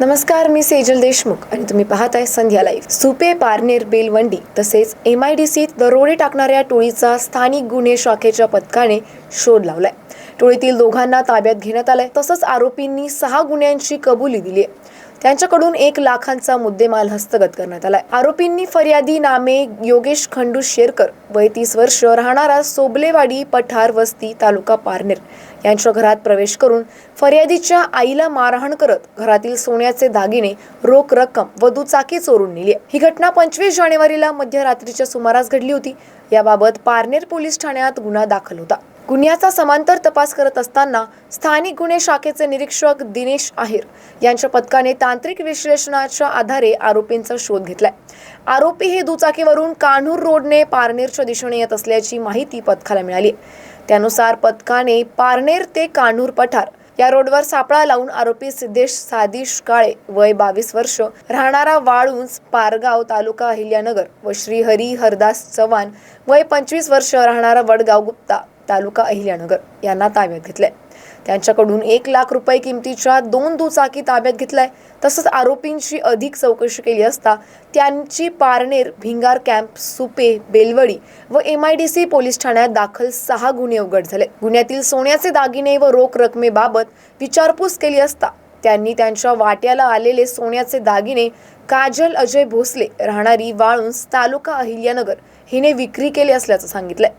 नमस्कार मी सेजल देशमुख आणि तुम्ही पाहताय संध्या लाईव्ह सुपे पारनेर बेलवंडी तसेच एम आय डी सीत दरोडे टाकणाऱ्या टोळीचा स्थानिक गुन्हे शाखेच्या पथकाने शोध लावलाय. टोळीतील दोघांना ताब्यात घेण्यात आलंय. तसंच आरोपींनी सहा गुन्ह्यांची कबुली दिली आहे. त्यांच्याकडून एक लाखांचा मुद्देमाल हस्तगत करण्यात आलाय. आरोपींनी फर्यादी नामे योगेश खंडू शेरकर वय तीस वर्ष राहणारा सोबलेवाडी पठार वस्ती तालुका पारनेर. यांच्या घरात प्रवेश करून फर्यादीच्या आईला मारहाण करत घरातील सोन्याचे दागिने रोख रक्कम व दुचाकी चोरून नेली. आहे. ही घटना पंचवीस जानेवारीला मध्यरात्रीच्या सुमारास घडली होती. याबाबत पारनेर पोलीस ठाण्यात गुन्हा दाखल होता. गुन्ह्याचा समांतर तपास करत असताना स्थानिक गुन्हे शाखेचे निरीक्षक दिनेश आहेर यांच्या पथकाने तांत्रिक विश्लेषणाच्या आधारे आरोपींचा शोध घेतलाय. आरोपी हे दुचाकीवरून कान्हूर रोडने पारनेरच्या दिशेने येत असल्याची माहिती पथकाला मिळाली त्यानुसार पथकाने पारनेर ते कान्हूर पठार या रोडवर सापळा लावून आरोपी सिद्धेश सादिश काळे वय बावीस वर्ष राहणारा वाळूंज पारगाव तालुका अहिल्यानगर व श्रीहरी हरदास चव्हाण वय पंचवीस वर्ष राहणारा वडगाव गुप्ता तालुका अहिल्यानगर. यांना ताब्यात घेतलंय. त्यांच्याकडून एक लाख रुपये किमतीच्या दोन दुचाकी ताब्यात घेतलाय. तसंच आरोपींची अधिक चौकशी केली असता त्यांची पारनेर भिंगार कॅम्प सुपे बेलवडी व M I D C police ठाण्यात दाखल सहा गुन्हे उघड झाले. गुन्ह्यातील सोन्याचे दागिने व रोख रकमेबाबत विचारपूस केली असता त्यांनी त्यांच्या वाट्याला आलेले सोन्याचे दागिने काजल अजय भोसले राहणारी वाळुंज तालुका अहिल्यानगर हिने विक्री केली असल्याचं सांगितलंय.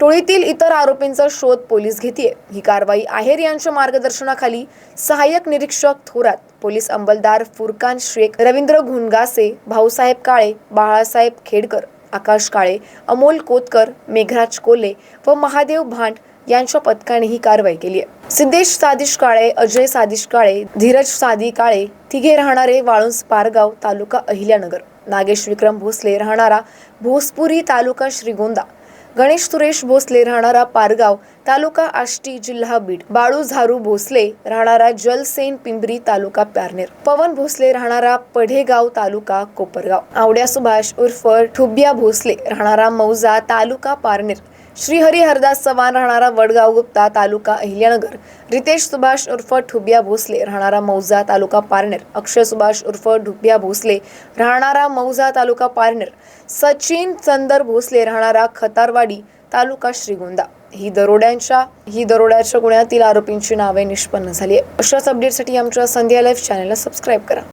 टोळीतील इतर आरोपींचा शोध पोलीस घेतीये. ही कारवाई आहेर यांच्या मार्गदर्शनाखाली सहाय्यक निरीक्षक थोरात पोलीस अंमलदार फुरकान शेख रवींद्र घुनगासे भाऊसाहेब काळे बाळासाहेब खेडकर आकाश काळे अमोल कोतकर मेघराज कोल्हे व महादेव भांड यांच्या पथकाने ही कारवाई केली आहे सिद्धेश सादिश काळे अजय सादिश काळे धीरज सादी काळे तिघे राहणारे वाळुंज पारगाव तालुका अहिल्यानगर. नागेश विक्रम भोसले राहणारा भोसपुरी तालुका श्रीगोंदा. गणेश सुरेश भोसले राहणारा पारगाव तालुका आष्टी जिल्हा बीड. बाळू झारू भोसले राहणारा जलसेन पिंपरी तालुका पारनेर. पवन भोसले राहणारा पढेगाव तालुका कोपरगाव. आवड्या सुभाष उर्फ ठुबिया भोसले राहणारा मौजा तालुका पारनेर. श्रीहरी हरदास चव्हाण राहणारा वडगाव गुप्ता तालुका अहिल्यानगर. रितेश सुभाष उर्फ ठुबिया भोसले राहणारा मौजा तालुका पारनेर. अक्षय सुभाष उर्फ ढुबिया भोसले राहणारा मौजा तालुका पारनेर. सचिन चंदर भोसले राहणारा खतारवाडी तालुका श्रीगोंदा. ही दरोड्यांच्या ही दरोड्याच्या गुन्ह्यातील आरोपींची नावे निष्पन्न झाली आहे अशाच अपडेटसाठी आमच्या संध्या लाईव्ह चॅनलला सबस्क्राईब करा.